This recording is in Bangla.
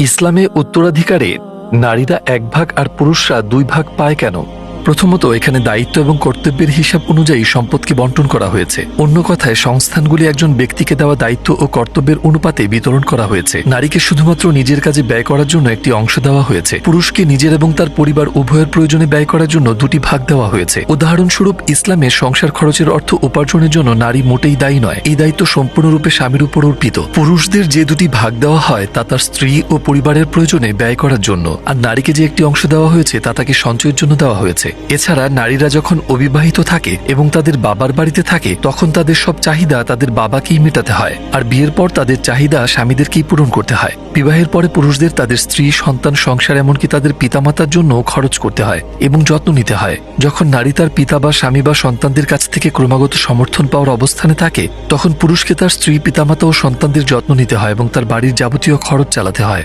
ইসলামে উত্তরাধিকারে নারীরা এক ভাগ আর পুরুষরা দুই ভাগ পায় কেন? প্রথমত এখানে দায়িত্ব এবং কর্তব্যের হিসাব অনুযায়ী সম্পদকে বন্টন করা হয়েছে। অন্য কথায়, সংস্থানগুলি একজন ব্যক্তিকে দেওয়া দায়িত্ব ও কর্তব্যের অনুপাতে বিতরণ করা হয়েছে। নারীকে শুধুমাত্র নিজের কাজে ব্যয় করার জন্য একটি অংশ দেওয়া হয়েছে। পুরুষকে নিজের এবং তার পরিবার উভয়ের প্রয়োজনে ব্যয় করার জন্য দুটি ভাগ দেওয়া হয়েছে। উদাহরণস্বরূপ ইসলামে সংসার খরচের অর্থ উপার্জনের জন্য নারী মোটেই দায়ী নয়। এই দায়িত্ব সম্পূর্ণরূপে স্বামীর উপর অর্পিত। পুরুষদের যে দুটি ভাগ দেওয়া হয়, তা তার স্ত্রী ও পরিবারের প্রয়োজনে ব্যয় করার জন্য। আর নারীকে যে একটি অংশ দেওয়া হয়েছে, তা তাকে সঞ্চয়ের জন্য দেওয়া হয়েছে। এছাড়া নারীরা যখন অবিবাহিত থাকে এবং তাদের বাবার বাড়িতে থাকে, তখন তাদের সব চাহিদা তাদের বাবাকেই মেটাতে হয়। আর বিয়ের পর তাদের চাহিদা স্বামীদেরকেই পূরণ করতে হয়। বিবাহের পরে পুরুষদের তাদের স্ত্রী, সন্তান, সংসার, এমনকি তাদের পিতামাতার জন্য খরচ করতে হয় এবং যত্ন নিতে হয়। যখন নারী তার পিতা বা স্বামী বা সন্তানদের কাছ থেকে ক্রমাগত সমর্থন পাওয়ার অবস্থানে থাকে, তখন পুরুষকে তার স্ত্রী, পিতামাতা ও সন্তানদের যত্ন নিতে হয় এবং তার বাড়ির যাবতীয় খরচ চালাতে হয়।